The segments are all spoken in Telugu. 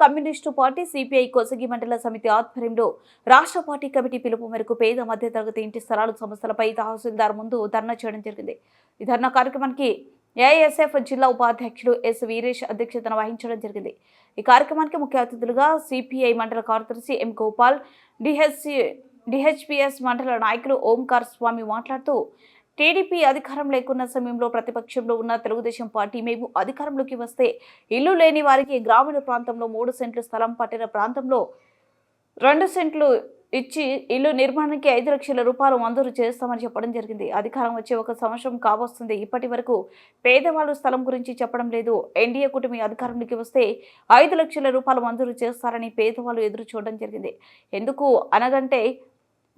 కమ్యూనిస్టు పార్టీ సిపిఐ కొసగి మండల సమితి ఆధ్వర్యంలో రాష్ట్ర పార్టీ కమిటీ పిలుపు మేరకు పేద మధ్యతరగతి ఇంటి స్థలాలు సమస్యలపై తహసీల్దార్ ముందు ధర్నా చేయడం జరిగింది. ఈ ధర్నా కార్యక్రమానికి ఏఐఎస్ఎఫ్ జిల్లా ఉపాధ్యక్షుడు ఎస్ వీరేష్ అధ్యక్షతన వహించడం జరిగింది. ఈ కార్యక్రమానికి ముఖ్య అతిథులుగా సిపిఐ మండల కార్యదర్శి ఎం గోపాల్ డిహెచ్సి డిహెచ్పిఎస్ మండల నాయకులు ఓంకార్ స్వామి మాట్లాడుతూ టీడీపీ అధికారం లేకున్న సమయంలో ప్రతిపక్షంలో ఉన్న తెలుగుదేశం పార్టీ మేము అధికారంలోకి వస్తే ఇల్లు లేని వారికి గ్రామీణ ప్రాంతంలో మూడు సెంట్లు స్థలం పట్టిన ప్రాంతంలో రెండు సెంట్లు ఇచ్చి ఇల్లు నిర్మాణానికి ఐదు లక్షల రూపాయలు మంజూరు చేస్తామని చెప్పడం జరిగింది. అధికారం వచ్చే ఒక సంవత్సరం కావస్తుంది ఇప్పటి వరకు పేదవాళ్ళు స్థలం గురించి చెప్పడం లేదు. ఎన్డీఏ కూటమి అధికారంలోకి వస్తే ఐదు లక్షల రూపాయలు మంజూరు చేస్తారని పేదవాళ్ళు ఎదురు చూడడం జరిగింది. ఎందుకు? అనగంటే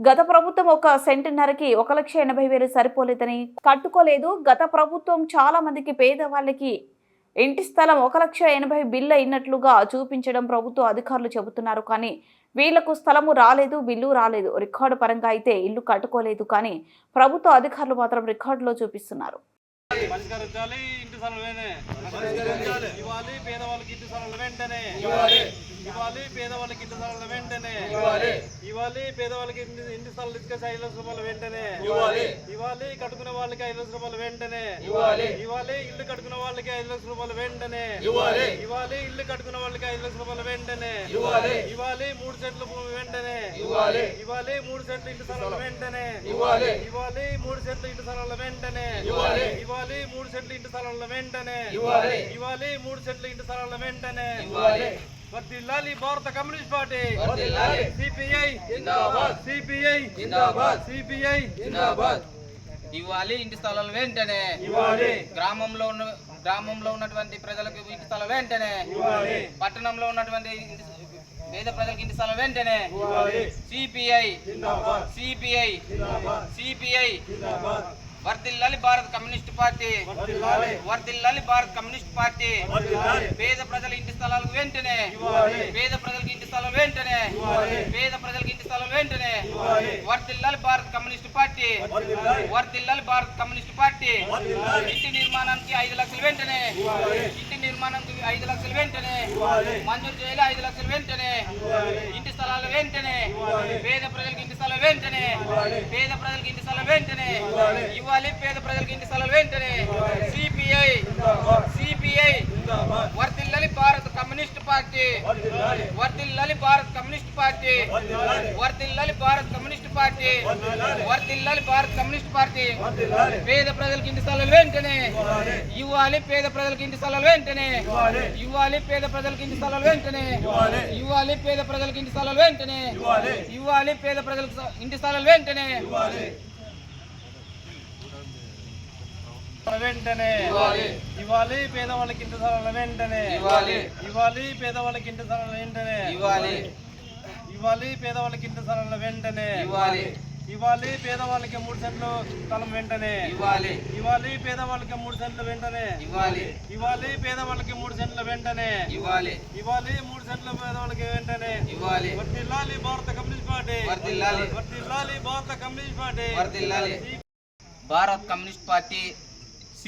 గత ప్రభుత్వం ఒక సెంటున్నరకి ఒక లక్ష ఎనభై వేలు సరిపోలేదని కట్టుకోలేదు. గత ప్రభుత్వం చాలా మందికి పేదవాళ్ళకి ఇంటి స్థలం ఒక లక్ష ఎనభై బిల్లు అయినట్లుగా చూపించడం ప్రభుత్వ అధికారులు చెబుతున్నారు. కానీ వీళ్ళకు స్థలము రాలేదు బిల్లు రాలేదు. రికార్డు పరంగా అయితే ఇల్లు కట్టుకోలేదు. కానీ ప్రభుత్వ అధికారులు మాత్రం రికార్డులో చూపిస్తున్నారు. పరిష్కరించాలి ఇంటి స్థలం వేనే ఇవ్వాలి పేదవాళ్ళకి ఇంటి స్థలం వెంటనే. ఇవ్వాలి పేదవాళ్ళకి ఇంటి స్థలం వెంటనే ఇవ్వాలి ఇవ్వాలి పేదవాళ్ళకి ఇంటి స్థలం తీసుకొచ్చి ఐదు లక్షల రూపాయలు వెంటనే ఇవ్వాలి ఇవ్వాలి కట్టుకునే వాళ్ళకి ఐదు లక్షల రూపాయలు వెంటనే ఇవ్వాలి ఇవ్వాలి ఇల్లు కట్టుకునే వాళ్ళకి ఐదు లక్షల రూపాయలు వెంటనే ఇవ్వాలి ఇవ్వాలి ఇల్లు కట్టుకునే వాళ్ళకి ఐదు లక్షల రూపాయలు వెంటనే ఇవ్వాలి ఇవ్వాలి మూడు సెంట్ల భూమి వెంటనే ఇవ్వాలి ఇవ్వాలి మూడు సెంట్ల ఇంటి స్థలం వెంటనే ఇవ్వాలి ఇవ్వాలి మూడు సెంట్ల ఇంటి స్థలం వెంటనే ఇవ్వాలి ఇవ్వాలి మూడు సెంట్ల ఇంటి స్థలం వెంటనే ఇవ్వాలి ఇవ్వాలి మూడు సెంట్ల ఇంటి స్థలం వెంటనే ఇవ్వాలి వర్దిల్లాలి Bharata communist party. CPI. CPI. CPI. ఇవ్వాలి ఇంటి స్థలాలు వెంటనే. ఇవ్వాలి. గ్రామంలో ఉన్న గ్రామంలో ఉన్నటువంటి ప్రజలకు ఇంటి స్థలం వెంటనే. ఇవ్వాలి. పట్టణంలో ఉన్నటువంటి పేద ప్రజలకు ఇంటి స్థలం వెంటనే. ఇవ్వాలి. సిపిఐ. జిందాబాద్. సిపిఐ. జిందాబాద్. సిపిఐ. జిందాబాద్. వర్దిల్లాలి భారత కమ్యూనిస్ట్ పార్టీ. వర్దిల్లాలి భారత కమ్యూనిస్ట్ పార్టీ. పేద ప్రజల ఇంటి స్థలాలకు వెంటనే. పేద ప్రజలకు ఇంటి స్థలం వెంటనే. పేద ప్రజలకు ఇంటి స్థలం వెంటనే. వర్దిల్లాలి భారత కమ్యూనిస్ట్ పార్టీ. వర్దిల్లాలి భారత కమ్యూనిస్ట్ పార్టీ. ఇంటి నిర్మాణానికి ఐదు లక్షలు వెంటనే. ఇంటి నిర్మాణానికి ఐదు లక్షలు వెంటనే. మంజూరు చేయాలి ఐదు లక్షలు వెంటనే. ఇంటి స్థలాలు వెంటనే. పేద ప్రజలకు ఇంటి స్థలం వెంటనే. పేద ప్రజలకు ఇంటి స్థలం వెంటనే. ఇవ్వాలి. పేద ప్రజలకు ఇంటి స్థలాలు వెంటనే. సిపిఐ. సిపిఐ. వర్దిల్లాలి భారత కమ్యూనిస్ట్ పార్టీ. వర్దిల్లాలి భారత కమ్యూనిస్ట్ పార్టీ. వర్దిల్లాలి భారత పార్టీ వర్దిల్లాలి భారత కమ్యూనిస్ట్ పార్టీ పేద ప్రజలకు ఇంటి స్థలాలు వెంటనే ఇవ్వాలి పేద ప్రజలకు ఇంటి స్థలాలు వెంటనే ఇవ్వాలి పేద ప్రజలకు ఇంటి స్థలాలు వెంటనే ఇవ్వాలి పేద ప్రజలకు ఇంటి స్థలాలు వెంటనే ఇవ్వాలి పేద ప్రజలకు ఇంటి స్థలాలు వెంటనే వెంటనే ఇవ్వాలి. ఇవ్వాలి పేదవాళ్ళకి ఇంటి స్థలాల వెంటనే ఇవ్వాలి. ఇవ్వాలి పేదవాళ్ళకి ఇంటి స్థలాల వెంటనే ఇవ్వాలి ఇవ్వాలి పేదవాళ్ళకి ఇంటి స్థలాల వెంటనే. ఇవ్వాలి. ఇవ్వాలి పేదవాళ్ళకి మూడు సెంట్లు స్థలం వెంటనే. ఇవ్వాలి. ఇవ్వాలి పేదవాళ్ళకి మూడు సెంట్ల వెంటనే. ఇవ్వాలి. ఇవ్వాలి పేదవాళ్ళకి మూడు సెంట్ల వెంటనే. ఇవ్వాలి. ఇవ్వాలి మూడు సెంట్ల పేదవాళ్ళకి వెంటనే. ఇవ్వాలి. వర్దిల్లాలి భారత కమ్యూనిస్ట్ పార్టీ. వర్దిల్లాలి భారత కమ్యూనిస్ట్ పార్టీ. వర్ధిల్లాలి. Bharat communist party